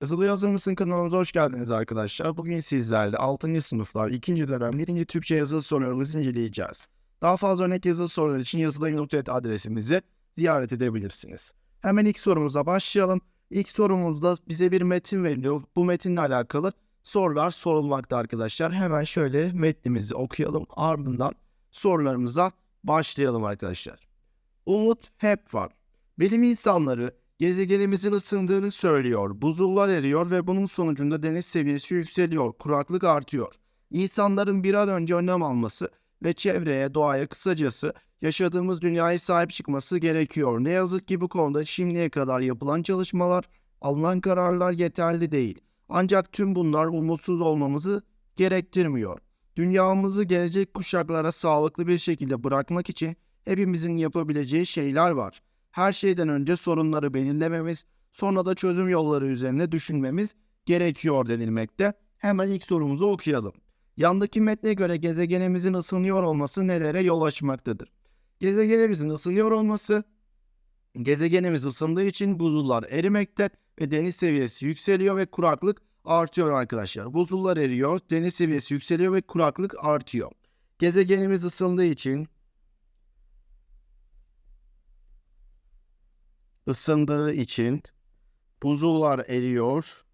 Yazılı Yazır mısın kanalımıza hoş geldiniz arkadaşlar. Bugün sizlerle 6. sınıflar 2. dönem 1. Türkçe yazılı sorularımızı inceleyeceğiz. Daha fazla örnek yazılı sorular için yazılı.net adresimizi ziyaret edebilirsiniz. Hemen ilk sorumuza başlayalım. İlk sorumuzda bize bir metin veriliyor. Bu metinle alakalı sorular sorulmakta arkadaşlar. Hemen şöyle metnimizi okuyalım. Ardından sorularımıza başlayalım arkadaşlar. Umut hep var. Bilim insanları gezegenimizin ısındığını söylüyor. Buzullar eriyor ve bunun sonucunda deniz seviyesi yükseliyor. Kuraklık artıyor. İnsanların bir an önce önlem alması ve çevreye, doğaya kısacası yaşadığımız dünyaya sahip çıkması gerekiyor. Ne yazık ki bu konuda şimdiye kadar yapılan çalışmalar, alınan kararlar yeterli değil. Ancak tüm bunlar umutsuz olmamızı gerektirmiyor. Dünyamızı gelecek kuşaklara sağlıklı bir şekilde bırakmak için hepimizin yapabileceği şeyler var. Her şeyden önce sorunları belirlememiz, sonra da çözüm yolları üzerine düşünmemiz gerekiyor denilmekte. Hemen ilk sorumuzu okuyalım. Yandaki metne göre gezegenimizin ısınıyor olması nelere yol açmaktadır? Gezegenimizin ısınıyor olması, gezegenimiz ısındığı için buzullar erimekte ve deniz seviyesi yükseliyor ve kuraklık artıyor arkadaşlar. Buzullar eriyor, deniz seviyesi yükseliyor ve kuraklık artıyor. Gezegenimiz ısındığı için ısındığı için buzullar eriyor.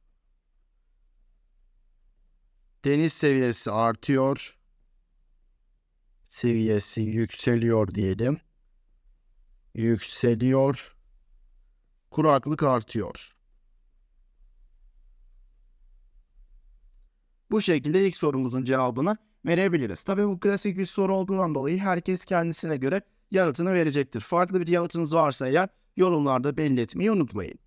Deniz seviyesi artıyor. Seviyesi yükseliyor diyelim. Yükseliyor. Kuraklık artıyor. Bu şekilde ilk sorumuzun cevabını verebiliriz. Tabii bu klasik bir soru olduğundan dolayı herkes kendisine göre yanıtını verecektir. Farklı bir yanıtınız varsa eğer yorumlarda belli etmeyi unutmayın.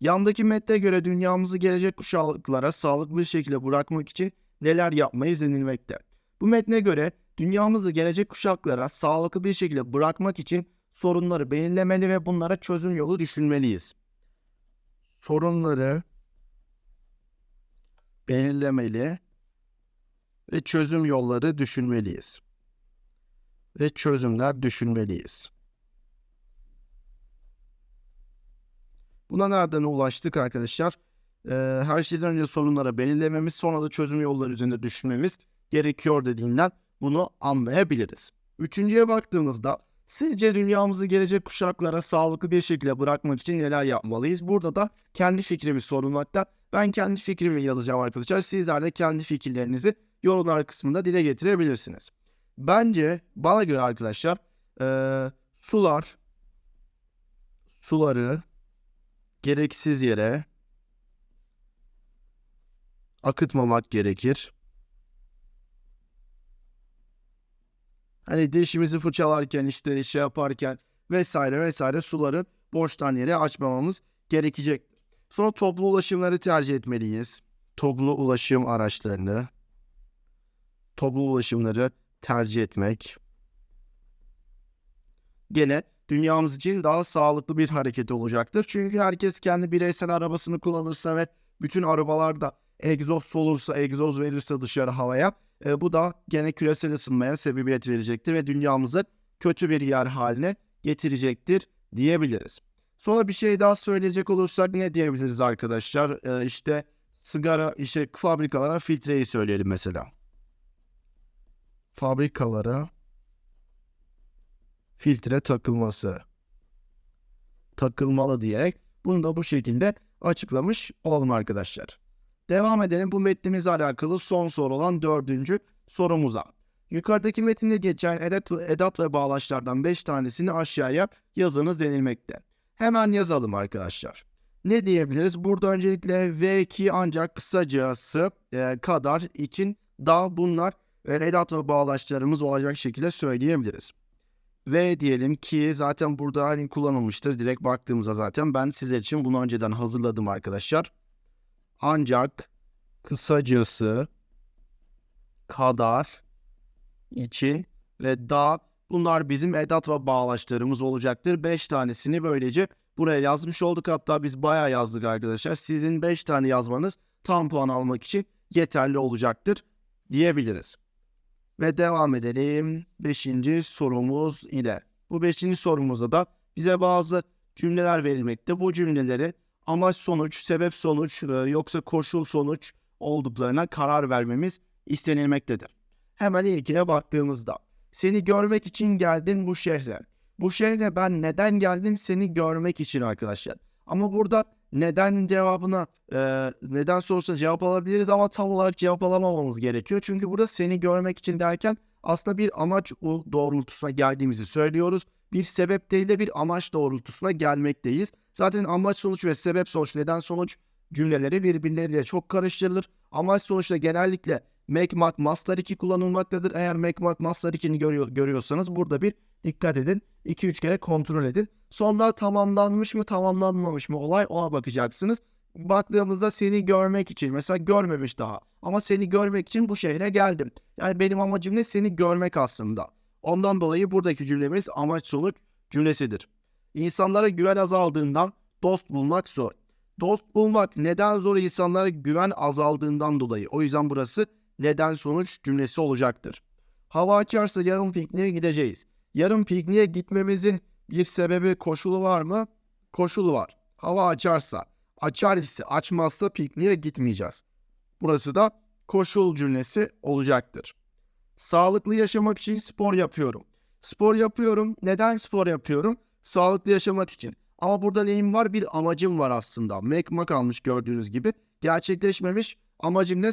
Yandaki metne göre dünyamızı gelecek kuşaklara sağlıklı bir şekilde bırakmak için neler yapmayı denilmekte. Bu metne göre dünyamızı gelecek kuşaklara sağlıklı bir şekilde bırakmak için sorunları belirlemeli ve bunlara çözüm yolu düşünmeliyiz. Sorunları belirlemeli ve çözüm yolları düşünmeliyiz. Ve çözümler düşünmeliyiz. Buna nereden ulaştık arkadaşlar? Ee, her şeyden önce sorunlara belirlememiz, sonra da çözüm yolları üzerinde düşünmemiz gerekiyor dediğinden bunu anlayabiliriz. Üçüncüye baktığımızda sizce dünyamızı gelecek kuşaklara sağlıklı bir şekilde bırakmak için neler yapmalıyız? Burada da kendi fikrimi sorulmakta. Ben kendi fikrimi yazacağım arkadaşlar. Sizler de kendi fikirlerinizi yorumlar kısmında dile getirebilirsiniz. Bence bana göre arkadaşlar ee, sular suları gereksiz yere akıtmamak gerekir. Hani dişimizi fırçalarken işte şey yaparken vesaire vesaire suları boştan yere açmamamız gerekecektir. Sonra toplu ulaşımları tercih etmeliyiz. Toplu ulaşım araçlarını, toplu ulaşımları tercih etmek. Gene dünyamız için daha sağlıklı bir hareket olacaktır. Çünkü herkes kendi bireysel arabasını kullanırsa ve bütün arabalarda egzoz olursa, egzoz verirse dışarı havaya e, bu da gene küresel ısınmaya sebebiyet verecektir ve dünyamızı kötü bir yer haline getirecektir diyebiliriz. Sonra bir şey daha söyleyecek olursak ne diyebiliriz arkadaşlar? E, işte sigara, işte fabrikalara filtreyi söyleyelim mesela. Fabrikalara filtre takılması takılmalı diyerek bunu da bu şekilde açıklamış olalım arkadaşlar. Devam edelim bu metnimizle alakalı son soru olan dördüncü sorumuza. Yukarıdaki metinde geçen edat, edat ve bağlaçlardan 5 tanesini aşağıya yazınız denilmekte. Hemen yazalım arkadaşlar. Ne diyebiliriz? Burada öncelikle V2 ancak kısacası e, kadar için da bunlar e, edat ve bağlaçlarımız olacak şekilde söyleyebiliriz. V diyelim ki zaten burada hani kullanılmıştır. Direkt baktığımızda zaten ben sizler için bunu önceden hazırladım arkadaşlar. Ancak kısacası kadar için ve da bunlar bizim edat ve bağlaçlarımız olacaktır. 5 tanesini böylece buraya yazmış olduk. Hatta biz bayağı yazdık arkadaşlar. Sizin 5 tane yazmanız tam puan almak için yeterli olacaktır diyebiliriz. Ve devam edelim 5. sorumuz ile. Bu 5. sorumuzda da bize bazı cümleler verilmekte. Bu cümleleri amaç sonuç, sebep sonuç e, yoksa koşul sonuç olduklarına karar vermemiz istenilmektedir. Hemen ilkine baktığımızda seni görmek için geldim bu şehre. Bu şehre ben neden geldim seni görmek için arkadaşlar. Ama burada neden cevabına e, neden sorusuna cevap alabiliriz ama tam olarak cevap alamamamız gerekiyor. Çünkü burada seni görmek için derken aslında bir amaç o doğrultusuna geldiğimizi söylüyoruz. Bir sebep değil de bir amaç doğrultusuna gelmekteyiz. Zaten amaç sonuç ve sebep sonuç neden sonuç cümleleri birbirleriyle çok karıştırılır. Amaç sonuçta genellikle make mak mastar 2 kullanılmaktadır. Eğer make mak mastar 2'ni görüyor, görüyorsanız burada bir dikkat edin. 2-3 kere kontrol edin. Sonra tamamlanmış mı tamamlanmamış mı olay ona bakacaksınız. Baktığımızda seni görmek için mesela görmemiş daha ama seni görmek için bu şehre geldim. Yani benim amacım ne seni görmek aslında. Ondan dolayı buradaki cümlemiz amaç sonuç cümlesidir. İnsanlara güven azaldığından dost bulmak zor. Dost bulmak neden zor insanlara güven azaldığından dolayı. O yüzden burası neden sonuç cümlesi olacaktır. Hava açarsa yarın pikniğe gideceğiz. Yarın pikniğe gitmemizin bir sebebi koşulu var mı? Koşulu var. Hava açarsa, açar ise açmazsa pikniğe gitmeyeceğiz. Burası da koşul cümlesi olacaktır. Sağlıklı yaşamak için spor yapıyorum. Spor yapıyorum. Neden spor yapıyorum? Sağlıklı yaşamak için. Ama burada neyim var? Bir amacım var aslında. Mekmak almış gördüğünüz gibi. Gerçekleşmemiş. Amacım ne?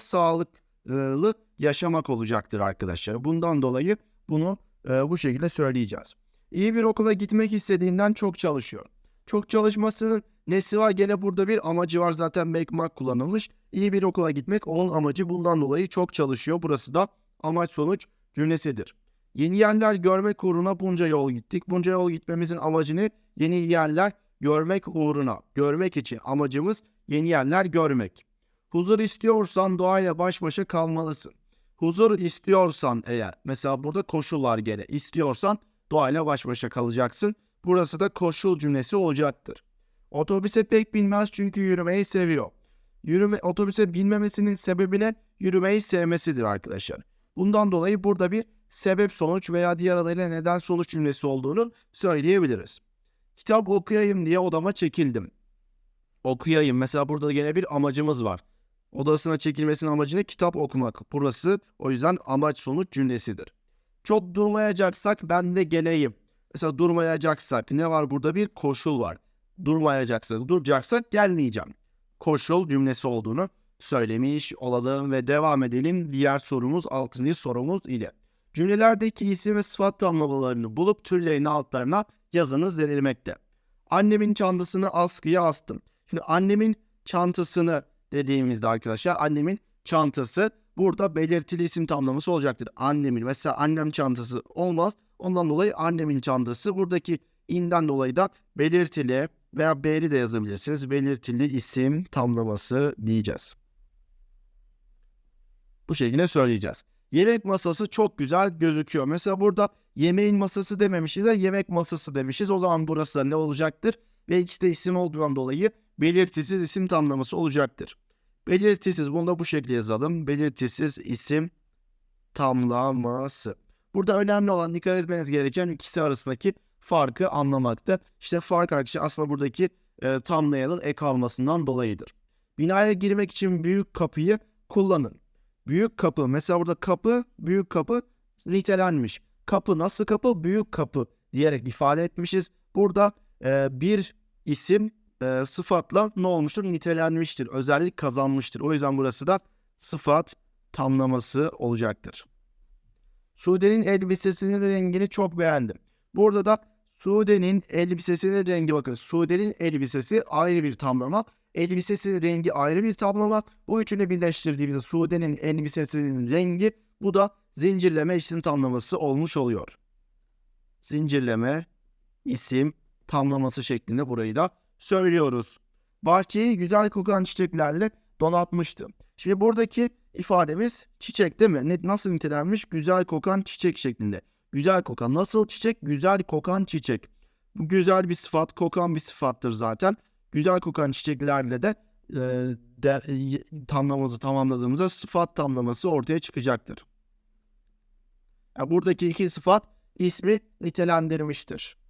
Sağlıklı yaşamak olacaktır arkadaşlar. Bundan dolayı bunu e, bu şekilde söyleyeceğiz. İyi bir okula gitmek istediğinden çok çalışıyor. Çok çalışmasının nesi var? Gene burada bir amacı var. Zaten mekmak kullanılmış. İyi bir okula gitmek onun amacı. Bundan dolayı çok çalışıyor. Burası da amaç sonuç cümlesidir. Yeni yerler görmek uğruna bunca yol gittik. Bunca yol gitmemizin amacı ne? Yeni yerler görmek uğruna. Görmek için amacımız yeni yerler görmek. Huzur istiyorsan doğayla baş başa kalmalısın. Huzur istiyorsan eğer mesela burada koşul var gene. İstiyorsan doğayla baş başa kalacaksın. Burası da koşul cümlesi olacaktır. Otobüse pek binmez çünkü yürümeyi seviyor. Yürüme, otobüse binmemesinin sebebi ne? Yürümeyi sevmesidir arkadaşlar. Bundan dolayı burada bir sebep sonuç veya diğer adıyla neden sonuç cümlesi olduğunu söyleyebiliriz. Kitap okuyayım diye odama çekildim. Okuyayım. Mesela burada gene bir amacımız var. Odasına çekilmesinin amacı ne? Kitap okumak. Burası o yüzden amaç sonuç cümlesidir. Çok durmayacaksak ben de geleyim. Mesela durmayacaksak ne var burada? Bir koşul var. Durmayacaksak, duracaksak gelmeyeceğim. Koşul cümlesi olduğunu söylemiş olalım ve devam edelim diğer sorumuz 6. sorumuz ile. Cümlelerdeki isim ve sıfat tamlamalarını bulup türlerini altlarına yazınız denilmekte. Annemin çantasını askıya astım. Şimdi annemin çantasını dediğimizde arkadaşlar annemin çantası burada belirtili isim tamlaması olacaktır. Annemin mesela annem çantası olmaz. Ondan dolayı annemin çantası buradaki inden dolayı da belirtili veya B'li de yazabilirsiniz. Belirtili isim tamlaması diyeceğiz. Bu şekilde söyleyeceğiz. Yemek masası çok güzel gözüküyor. Mesela burada yemeğin masası dememişiz de yemek masası demişiz. O zaman burası da ne olacaktır? Ve ikisi de isim olduğundan dolayı belirtisiz isim tamlaması olacaktır. Belirtisiz bunu da bu şekilde yazalım. Belirtisiz isim tamlaması. Burada önemli olan dikkat etmeniz gereken ikisi arasındaki farkı anlamakta. İşte fark arkadaşlar aslında buradaki e, tamlayanın ek almasından dolayıdır. Binaya girmek için büyük kapıyı kullanın. Büyük kapı mesela burada kapı büyük kapı nitelenmiş. Kapı nasıl kapı? Büyük kapı diyerek ifade etmişiz. Burada e, bir isim e, sıfatla ne olmuştur? Nitelenmiştir. Özellik kazanmıştır. O yüzden burası da sıfat tamlaması olacaktır. Sude'nin elbisesinin rengini çok beğendim. Burada da Sude'nin elbisesinin rengi bakın. Sude'nin elbisesi ayrı bir tamlama. Elbisesinin rengi ayrı bir tamlama. Bu üçünü birleştirdiğimizde Sude'nin elbisesinin rengi bu da zincirleme isim tamlaması olmuş oluyor. Zincirleme isim tamlaması şeklinde burayı da söylüyoruz. Bahçeyi güzel kokan çiçeklerle donatmıştım. Şimdi buradaki ifademiz çiçek değil mi? Ne, nasıl nitelenmiş? Güzel kokan çiçek şeklinde. Güzel kokan. Nasıl çiçek? Güzel kokan çiçek. Bu güzel bir sıfat, kokan bir sıfattır zaten. Güzel kokan çiçeklerle de, e, de e, tamlamamızı tamamladığımızda sıfat tamlaması ortaya çıkacaktır. Yani buradaki iki sıfat ismi nitelendirmiştir.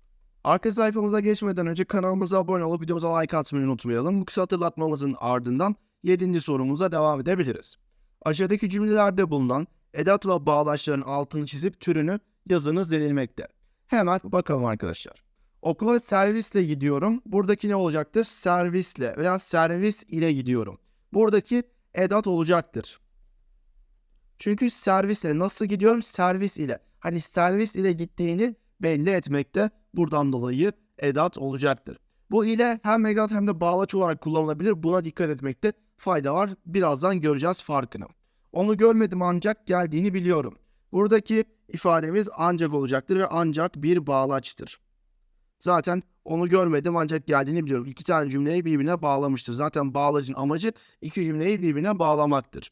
Arka sayfamıza geçmeden önce kanalımıza abone olup videomuza like atmayı unutmayalım. Bu kısa hatırlatmamızın ardından 7. sorumuza devam edebiliriz. Aşağıdaki cümlelerde bulunan edat ve bağlaçların altını çizip türünü yazınız denilmekte. Hemen bakalım arkadaşlar. Okula servisle gidiyorum. Buradaki ne olacaktır? Servisle veya servis ile gidiyorum. Buradaki edat olacaktır. Çünkü servisle nasıl gidiyorum? Servis ile. Hani servis ile gittiğini belli etmekte. Buradan dolayı edat olacaktır. Bu ile hem edat hem de bağlaç olarak kullanılabilir. Buna dikkat etmekte fayda var. Birazdan göreceğiz farkını. Onu görmedim ancak geldiğini biliyorum. Buradaki ifademiz ancak olacaktır ve ancak bir bağlaçtır. Zaten onu görmedim ancak geldiğini biliyorum. İki tane cümleyi birbirine bağlamıştır. Zaten bağlacın amacı iki cümleyi birbirine bağlamaktır.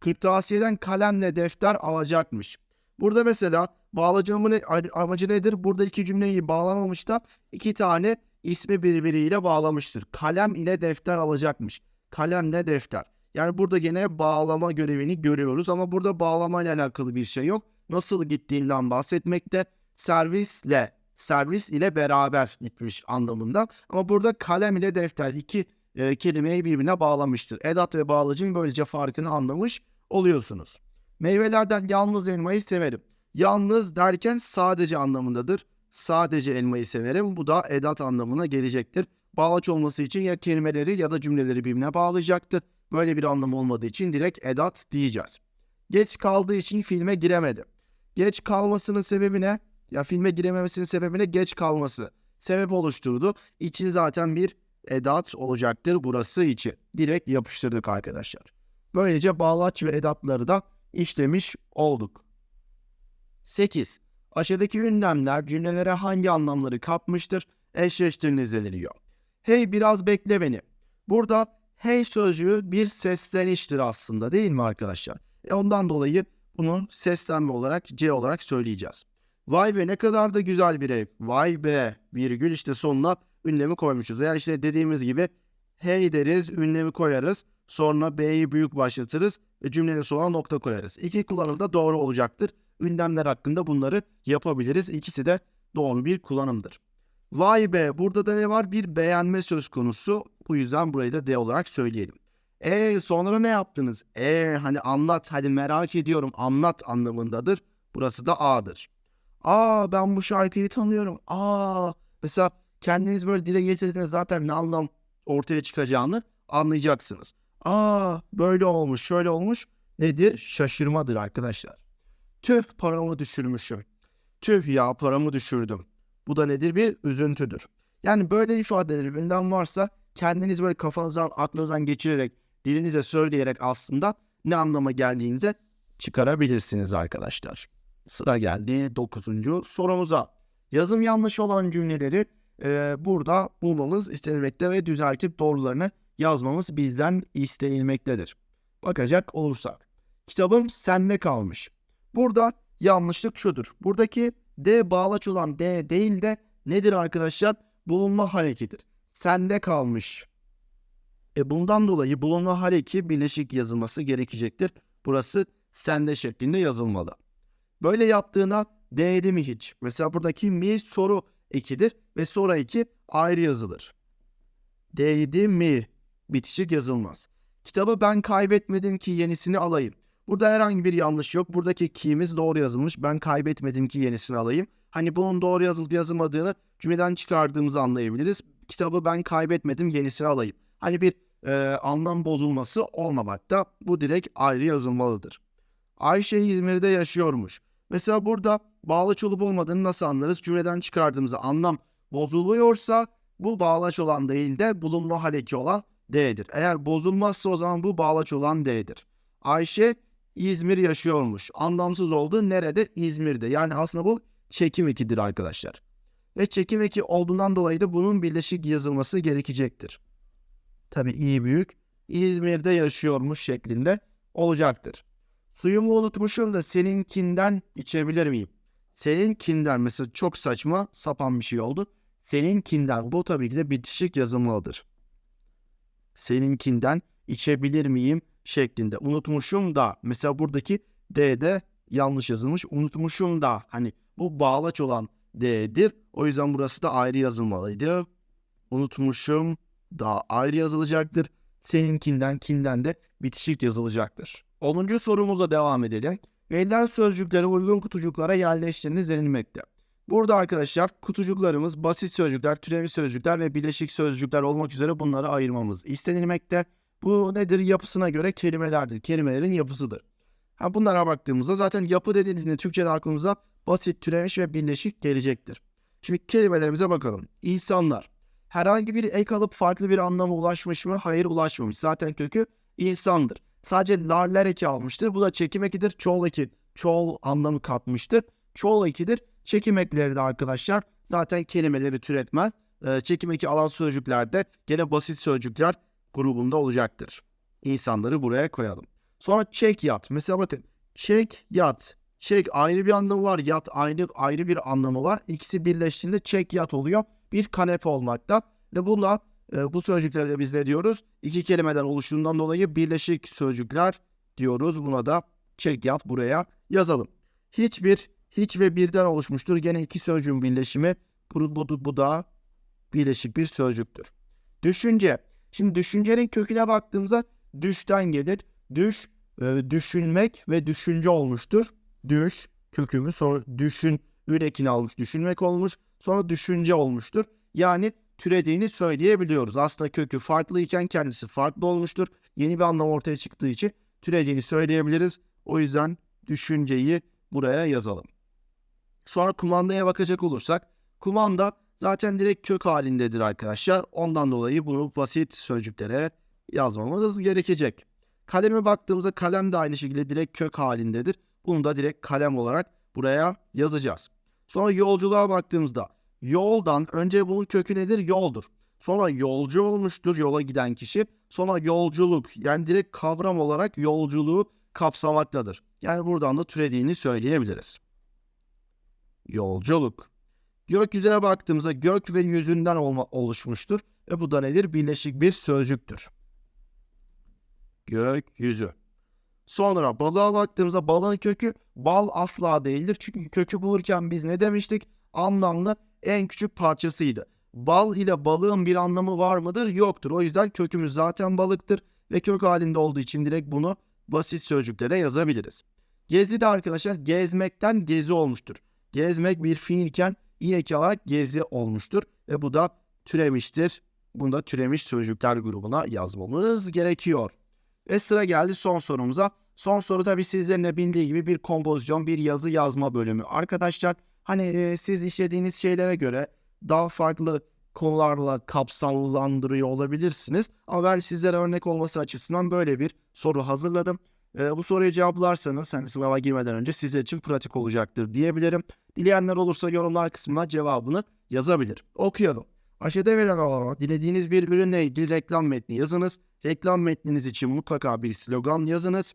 Kırtasiyeden kalemle defter alacakmış. Burada mesela bağlacın amacı nedir? Burada iki cümleyi bağlamamış da iki tane ismi birbiriyle bağlamıştır. Kalem ile defter alacakmış. Kalemle defter. Yani burada gene bağlama görevini görüyoruz ama burada bağlama ile alakalı bir şey yok. Nasıl gittiğinden bahsetmekte. Servisle, servis ile beraber gitmiş anlamında. Ama burada kalem ile defter iki e, kelimeyi birbirine bağlamıştır. Edat ve bağlacın böylece farkını anlamış oluyorsunuz. Meyvelerden yalnız elmayı severim. Yalnız derken sadece anlamındadır. Sadece elmayı severim. Bu da edat anlamına gelecektir. Bağlaç olması için ya kelimeleri ya da cümleleri birbirine bağlayacaktı. Böyle bir anlam olmadığı için direkt edat diyeceğiz. Geç kaldığı için filme giremedi. Geç kalmasının sebebi ne? Ya filme girememesinin sebebi ne? Geç kalması. Sebep oluşturdu. İçin zaten bir edat olacaktır burası için. Direkt yapıştırdık arkadaşlar. Böylece bağlaç ve edatları da işlemiş olduk. 8. Aşağıdaki ünlemler cümlelere hangi anlamları katmıştır? Eşleştiriniz deniliyor. Hey biraz bekle beni. Burada hey sözcüğü bir sesleniştir aslında değil mi arkadaşlar? E ondan dolayı bunu seslenme olarak C olarak söyleyeceğiz. Vay be ne kadar da güzel bir ev. Vay be virgül işte sonuna ünlemi koymuşuz. Yani işte dediğimiz gibi hey deriz ünlemi koyarız. Sonra B'yi büyük başlatırız ve cümlenin sonuna nokta koyarız. İki kullanımda doğru olacaktır. Ünlemler hakkında bunları yapabiliriz. İkisi de doğru bir kullanımdır. Vay be burada da ne var? Bir beğenme söz konusu. Bu yüzden burayı da D olarak söyleyelim. E sonra ne yaptınız? E hani anlat hadi merak ediyorum anlat anlamındadır. Burası da A'dır. Aa ben bu şarkıyı tanıyorum. Aa mesela kendiniz böyle dile getirdiğinizde zaten ne anlam ortaya çıkacağını anlayacaksınız. Aa böyle olmuş şöyle olmuş nedir? Şaşırmadır arkadaşlar. Tüh paramı düşürmüşüm. Tüh ya paramı düşürdüm. Bu da nedir? Bir üzüntüdür. Yani böyle ifadeleri gündem varsa kendiniz böyle kafanızdan aklınızdan geçirerek dilinize söyleyerek aslında ne anlama geldiğini çıkarabilirsiniz arkadaşlar. Sıra geldi 9. sorumuza. Yazım yanlış olan cümleleri e, burada bulmamız istenilmekte ve düzeltip doğrularını yazmamız bizden istenilmektedir. Bakacak olursak. Kitabım sende kalmış. Burada yanlışlık şudur. Buradaki D bağlaç olan D değil de nedir arkadaşlar? Bulunma harekidir. Sende kalmış. E bundan dolayı bulunma hareki birleşik yazılması gerekecektir. Burası sende şeklinde yazılmalı. Böyle yaptığına değdi mi hiç? Mesela buradaki mi soru ekidir ve sonra eki ayrı yazılır. Değdi mi? Bitişik yazılmaz. Kitabı ben kaybetmedim ki yenisini alayım. Burada herhangi bir yanlış yok. Buradaki ki'miz doğru yazılmış. Ben kaybetmedim ki yenisini alayım. Hani bunun doğru yazılıp yazılmadığını cümleden çıkardığımızı anlayabiliriz. Kitabı ben kaybetmedim yenisini alayım. Hani bir e, anlam bozulması olmamakta. Bu direkt ayrı yazılmalıdır. Ayşe İzmir'de yaşıyormuş. Mesela burada bağlaç olup olmadığını nasıl anlarız? Cümleden çıkardığımızda anlam bozuluyorsa bu bağlaç olan değil de bulunma haleki olan D'dir. Eğer bozulmazsa o zaman bu bağlaç olan D'dir. Ayşe İzmir yaşıyormuş. Anlamsız oldu. Nerede? İzmir'de. Yani aslında bu çekim ekidir arkadaşlar. Ve çekim eki olduğundan dolayı da bunun birleşik yazılması gerekecektir. Tabi iyi büyük. İzmir'de yaşıyormuş şeklinde olacaktır. Suyumu unutmuşum da seninkinden içebilir miyim? Seninkinden mesela çok saçma sapan bir şey oldu. Seninkinden bu tabii ki de bitişik yazılmalıdır. Seninkinden içebilir miyim şeklinde. Unutmuşum da mesela buradaki D'de yanlış yazılmış. Unutmuşum da hani bu bağlaç olan D'dir. O yüzden burası da ayrı yazılmalıydı. Unutmuşum. Daha ayrı yazılacaktır. Seninkinden kinden de bitişik yazılacaktır. 10. sorumuza devam edelim. Verilen sözcükleri uygun kutucuklara yerleştiriniz denilmekte. Burada arkadaşlar kutucuklarımız basit sözcükler, türemiş sözcükler ve bileşik sözcükler olmak üzere bunları ayırmamız istenilmekte. Bu nedir? Yapısına göre kelimelerdir. Kelimelerin yapısıdır. Ha bunlara baktığımızda zaten yapı dediğinde Türkçe'de aklımıza basit, türemiş ve birleşik gelecektir. Şimdi kelimelerimize bakalım. İnsanlar. Herhangi bir ek alıp farklı bir anlama ulaşmış mı? Hayır ulaşmamış. Zaten kökü insandır. Sadece larler eki almıştır. Bu da çekim ekidir. Çoğul eki. Çoğul anlamı katmıştır. Çoğul ekidir. Çekim ekleri de arkadaşlar zaten kelimeleri türetmez. Ee, çekim eki alan sözcüklerde gene basit sözcükler grubunda olacaktır. İnsanları buraya koyalım. Sonra çek yat. Mesela bakın çek yat. Çek ayrı bir anlamı var. Yat ayrı ayrı bir anlamı var. İkisi birleştiğinde çek yat oluyor. Bir kanepe olmakta. Ve bununla e, bu sözcükleri de biz ne diyoruz? İki kelimeden oluştuğundan dolayı birleşik sözcükler diyoruz. Buna da çek yat buraya yazalım. Hiçbir, hiç ve birden oluşmuştur. Gene iki sözcüğün birleşimi. Bu, bu, bu da birleşik bir sözcüktür. Düşünce. Şimdi düşüncenin köküne baktığımızda düşten gelir. Düş, e, düşünmek ve düşünce olmuştur. Düş, kökümüz sonra düşün, ürekini almış, düşünmek olmuş. Sonra düşünce olmuştur. Yani türediğini söyleyebiliyoruz. Aslında kökü farklıyken kendisi farklı olmuştur. Yeni bir anlam ortaya çıktığı için türediğini söyleyebiliriz. O yüzden düşünceyi buraya yazalım. Sonra kumandaya bakacak olursak kumanda zaten direkt kök halindedir arkadaşlar. Ondan dolayı bunu basit sözcüklere yazmamız gerekecek. Kaleme baktığımızda kalem de aynı şekilde direkt kök halindedir. Bunu da direkt kalem olarak buraya yazacağız. Sonra yolculuğa baktığımızda yoldan önce bunun kökü nedir? Yoldur. Sonra yolcu olmuştur yola giden kişi. Sonra yolculuk yani direkt kavram olarak yolculuğu kapsamaktadır. Yani buradan da türediğini söyleyebiliriz. Yolculuk. Gökyüzüne baktığımızda gök ve yüzünden olma, oluşmuştur. Ve bu da nedir? Birleşik bir sözcüktür. Gökyüzü. Sonra balığa baktığımızda balığın kökü bal asla değildir. Çünkü kökü bulurken biz ne demiştik? Anlamlı en küçük parçasıydı. Bal ile balığın bir anlamı var mıdır? Yoktur. O yüzden kökümüz zaten balıktır ve kök halinde olduğu için direkt bunu basit sözcüklere yazabiliriz. Gezi de arkadaşlar gezmekten gezi olmuştur. Gezmek bir fiilken ilk olarak gezi olmuştur ve bu da türemiştir. Bunu da türemiş sözcükler grubuna yazmamız gerekiyor. Ve sıra geldi son sorumuza. Son soru tabii sizlerin de bildiği gibi bir kompozisyon, bir yazı yazma bölümü. Arkadaşlar hani e, siz işlediğiniz şeylere göre daha farklı konularla kapsamlandırıyor olabilirsiniz. Ama ben sizlere örnek olması açısından böyle bir soru hazırladım. E, bu soruyu cevaplarsanız hani sınava girmeden önce sizler için pratik olacaktır diyebilirim. Dileyenler olursa yorumlar kısmına cevabını yazabilir. Okuyalım. Aşağıda verilen alana dilediğiniz bir ürünle ilgili reklam metni yazınız. Reklam metniniz için mutlaka bir slogan yazınız.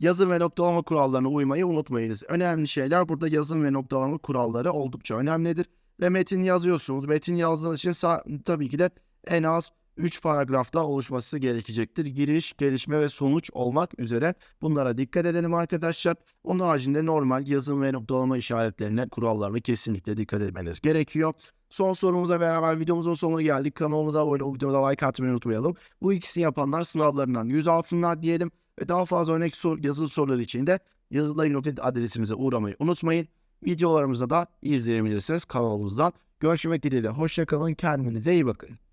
Yazım ve noktalama kurallarına uymayı unutmayınız. Önemli şeyler burada yazım ve noktalama kuralları oldukça önemlidir. Ve metin yazıyorsunuz. Metin yazdığınız için tabii ki de en az 3 paragrafta oluşması gerekecektir. Giriş, gelişme ve sonuç olmak üzere bunlara dikkat edelim arkadaşlar. Onun haricinde normal yazım ve noktalama işaretlerine, kurallarına kesinlikle dikkat etmeniz gerekiyor. Son sorumuza beraber videomuzun sonuna geldik. Kanalımıza abone olup videoda like atmayı unutmayalım. Bu ikisini yapanlar sınavlarından 100 alsınlar diyelim. Ve daha fazla örnek sor, yazılı sorular için de yazılayın.net adresimize uğramayı unutmayın. Videolarımızı da izleyebilirsiniz kanalımızdan. Görüşmek dileğiyle. Hoşçakalın. Kendinize iyi bakın.